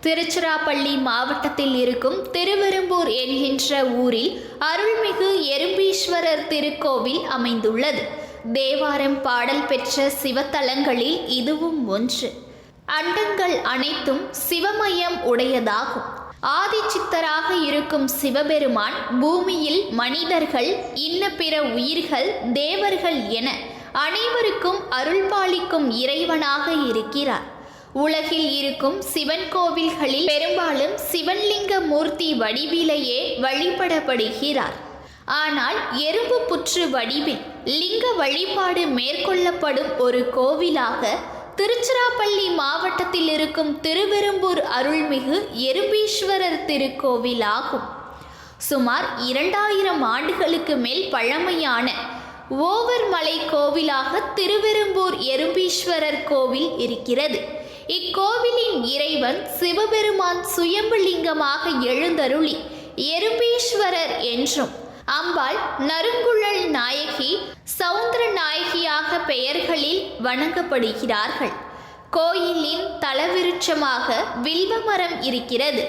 திருச்சிராப்பள்ளி மாவட்டத்தில் இருக்கும் திருவெரும்பூர் என்கின்ற ஊரில் அருள்மிகு எறும்பீஸ்வரர் திருக்கோவில் அமைந்துள்ளது. தேவாரம் பாடல் பெற்ற சிவத்தலங்களில் இதுவும் ஒன்று. அண்டங்கள் அனைத்தும் சிவமயம் உடையதாகும். ஆதிச்சித்தராக இருக்கும் சிவபெருமான் பூமியில் மனிதர்கள் இன்ன பிற உயிர்கள் தேவர்கள் என அனைவருக்கும் அருள்பாலிக்கும் இறைவனாக இருக்கிறார். உலகில் இருக்கும் சிவன் கோவில்களில் பெரும்பாலும் சிவன்லிங்க மூர்த்தி வடிவிலேயே வழிபடப்படுகிறார். ஆனால் எறும்பு புற்று வடிவில் லிங்க வழிபாடு மேற்கொள்ளப்படும் ஒரு கோவிலாக திருச்சிராப்பள்ளி மாவட்டத்தில் இருக்கும் திருவெரும்பூர் அருள்மிகு எறும்பீஸ்வரர் திருக்கோவில் ஆகும் சுமார் இரண்டாயிரம் ஆண்டுகளுக்கு மேல் பழமையான ஓவர் மலை கோவிலாக திருவெரும்பூர் எறும்பீஸ்வரர் கோவில் இருக்கிறது. இக்கோவிலின் இறைவன் சிவபெருமான் சுயம்புலிங்கமாக எழுந்தருளி எறும்பீஸ்வரர் என்றும் அம்பாள் நறுங்குழல் நாயகி சவுந்தர நாயகியாக பெயர்களில் வணங்கப்படுகிறார்கள். கோயிலின் தலவிருட்சமாக வில்வமரம் இருக்கிறது.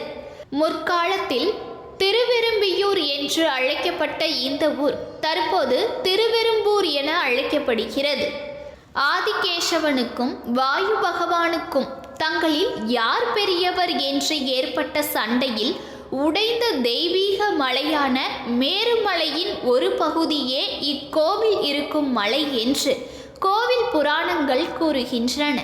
முற்காலத்தில் திருவெரும்பியூர் என்று அழைக்கப்பட்ட இந்த ஊர் தற்போது திருவெரும்பூர் என அழைக்கப்படுகிறது. ஆதிகேசவனுக்கும் வாயு பகவானுக்கும் தங்களில் யார் பெரியவர் என்று ஏற்பட்ட சண்டையில் உடைந்த தெய்வீக மலையான மேருமலையின் ஒரு பகுதியே இக்கோவில் இருக்கும் மலை என்று கோவில் புராணங்கள் கூறுகின்றன.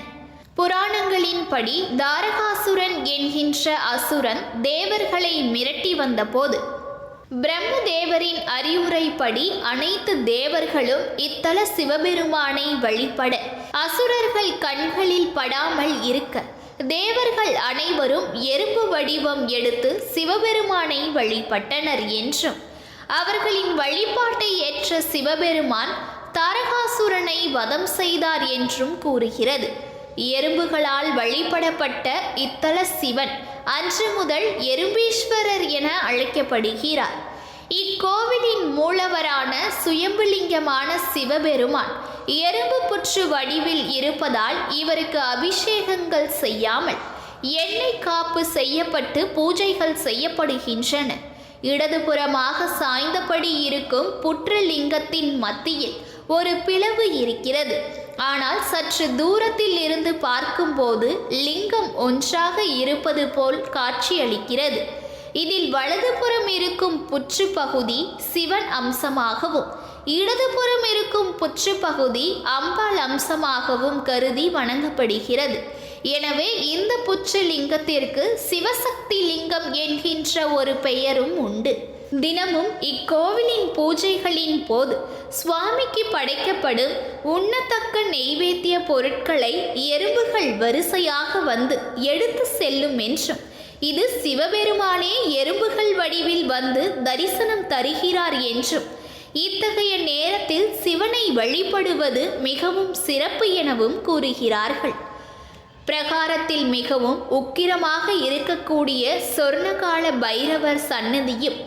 புராணங்களின்படி தாரகாசுரன் என்கின்ற அசுரன் தேவர்களை மிரட்டி வந்தபோது பிரம்மதேவரின் அறிவுரைப்படி அனைத்து தேவர்களும் இத்தல சிவபெருமானை வழிபட அசுரர்கள் கண்களில் படாமல் இருக்க தேவர்கள் அனைவரும் எறும்பு வடிவம் எடுத்து சிவபெருமானை வழிபட்டனர் என்றும் அவர்களின் வழிபாட்டை ஏற்ற சிவபெருமான் தாரகாசுரனை வதம் செய்தார் என்றும் கூறுகிறது. எறும்புகளால் வழிபடப்பட்ட இத்தல சிவன் அன்று முதல் எறும்பீஸ்வரர் என அழைக்கப்படுகிறார். இக்கோவிலின் மூலவரான சுயம்புலிங்கமான சிவபெருமான் எறும்பு புற்று வடிவில் இருப்பதால் இவருக்கு அபிஷேகங்கள் செய்யாமல் எண்ணெய் காப்பு செய்யப்பட்டு பூஜைகள் செய்யப்படுகின்றன. இடதுபுறமாக சாய்ந்தபடி இருக்கும் புற்றுலிங்கத்தின் மத்தியில் ஒரு பிளவு இருக்கிறது. ஆனால் சற்று தூரத்தில் இருந்து பார்க்கும்போது லிங்கம் ஒன்றாக இருப்பது போல் காட்சியளிக்கிறது. இதில் வலதுபுறம் இருக்கும் புற்று பகுதி சிவன் அம்சமாகவும் இடதுபுறம் இருக்கும் புற்று பகுதி அம்பாள் அம்சமாகவும் கருதி வணங்கப்படுகிறது. எனவே இந்த புற்று லிங்கத்திற்கு சிவசக்தி லிங்கம் என்கின்ற ஒரு பெயரும் உண்டு. தினமும் இக்கோவிலின் பூஜைகளின் போது சுவாமிக்கு படைக்கப்படும் உண்ணத்தக்க நெய்வேத்திய பொருட்களை எறும்புகள் வரிசையாக வந்து எடுத்து செல்லும் என்றும் இது சிவபெருமானே எறும்புகள் வடிவில் வந்து தரிசனம் தருகிறார் என்றும் இத்தகைய நேரத்தில் சிவனை வழிபடுவது மிகவும் சிறப்பு எனவும் கூறுகிறார்கள். பிரகாரத்தில் மிகவும் உக்கிரமாக இருக்கக்கூடிய சொர்ணகால பைரவர் சன்னதியும்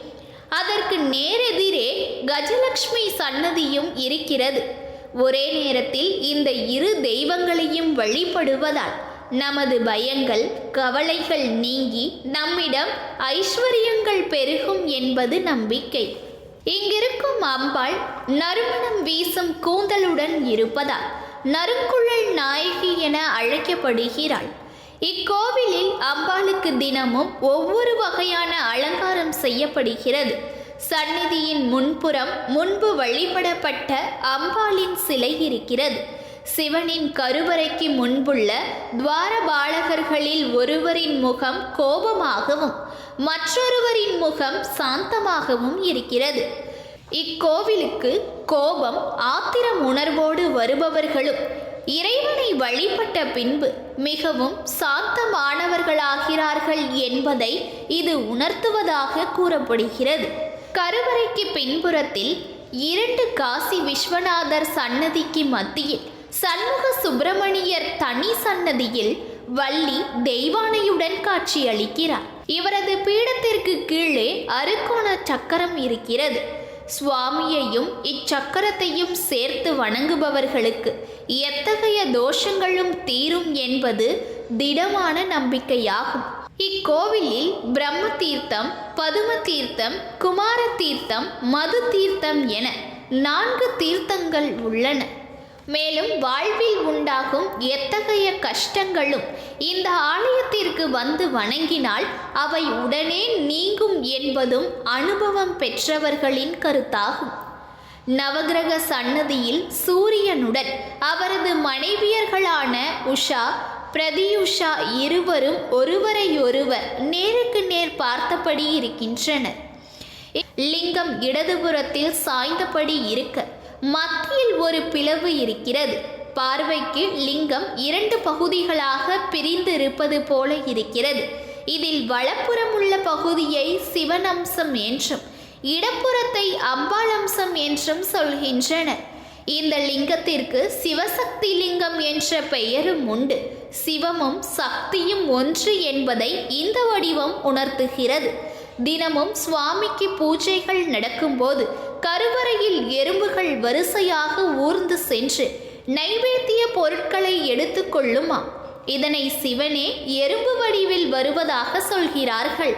அதற்கு நேரெதிரே கஜலட்சுமி சன்னதியும் இருக்கிறது. ஒரே நேரத்தில் இந்த இரு தெய்வங்களையும் வழிபடுவதால் நமது பயங்கள் கவலைகள் நீங்கி நம்மிடம் ஐஸ்வர்யங்கள் பெருகும் என்பது நம்பிக்கை. இங்கிருக்கும் அம்பாள் நறுமணம் வீசும் கூந்தலுடன் இருப்பதால் நறுங்குழல் நாயகி என அழைக்கப்படுகிறாள். இக்கோவிலில் அம்பாளுக்கு தினமும் ஒவ்வொரு வகையான அலங்காரம் செய்யப்படுகிறது. சந்நிதியின் முன்புறம் முன்பு வழிபடப்பட்ட அம்பாளின் சிலை இருக்கிறது. சிவனின் கருவறைக்கு முன்புள்ள துவாரபாலகர்களில் ஒருவரின் முகம் கோபமாகவும் மற்றொருவரின் முகம் சாந்தமாகவும் இருக்கிறது. இக்கோவிலுக்கு கோபம் ஆத்திரம் உணர்வோடு வருபவர்களும் இறைவனை வழிபட்ட பின்பு மிகவும் சாந்தமானவர்களாகிறார்கள் என்பதை இது உணர்த்துவதாக கூறப்படுகிறது. கருவறைக்கு பின்புறத்தில் இரண்டு காசி விஸ்வநாதர் சன்னதிக்கு மத்தியில் சண்முக சுப்பிரமணியர் தனி சன்னதியில் வள்ளி தெய்வானையுடன் காட்சியளிக்கிறார். இவரது பீடத்திற்கு கீழே அருக்கோண சக்கரம் இருக்கிறது. சுவாமியையும் இச்சக்கரத்தையும் சேர்த்து வணங்குபவர்களுக்கு எத்தகைய தோஷங்களும் தீரும் என்பது திடமான நம்பிக்கையாகும். இக்கோவிலில் பிரம்ம தீர்த்தம் பதும தீர்த்தம் குமார தீர்த்தம் மது தீர்த்தம் என நான்கு தீர்த்தங்கள் உள்ளன. மேலும் வாழ்வில் உண்டாகும் எத்தகைய கஷ்டங்களும் இந்த ஆலயத்திற்கு வந்து வணங்கினால் அவை உடனே நீங்கும் என்பதும் அனுபவம் பெற்றவர்களின் கருத்தாகும். நவகிரக சன்னதியில் சூரியனுடன் அவரது மனைவியர்களான உஷா பிரதியுஷா இருவரும் ஒருவரையொருவர் நேருக்கு நேர் பார்த்தபடி இருக்கின்றனர். லிங்கம் இடதுபுறத்தில் சாய்ந்தபடி இருக்க மத்தியில் ஒரு பிளவு இருக்கிறது. பார்வைக்கு லிங்கம் இரண்டு பகுதிகளாக பிரிந்து இருப்பது போல இருக்கிறது. இதில் வலப்புறம் உள்ள பகுதியை சிவனம்சம் என்றும் இடப்புறத்தை அம்பாள் அம்சம் என்றும் சொல்கின்றனர். இந்த லிங்கத்திற்கு சிவசக்தி லிங்கம் என்ற பெயரும் உண்டு. சிவமும் சக்தியும் ஒன்று என்பதை இந்த வடிவம் உணர்த்துகிறது. தினமும் சுவாமிக்கு பூஜைகள் நடக்கும்போது கருவறையில் எறும்புகள் வரிசையாக ஊர்ந்து சென்று நைவேத்திய பொருட்களை எடுத்துக்கொள்ளுமா இதனை சிவனே எறும்பு வடிவில் வருவதாக சொல்கிறார்கள்.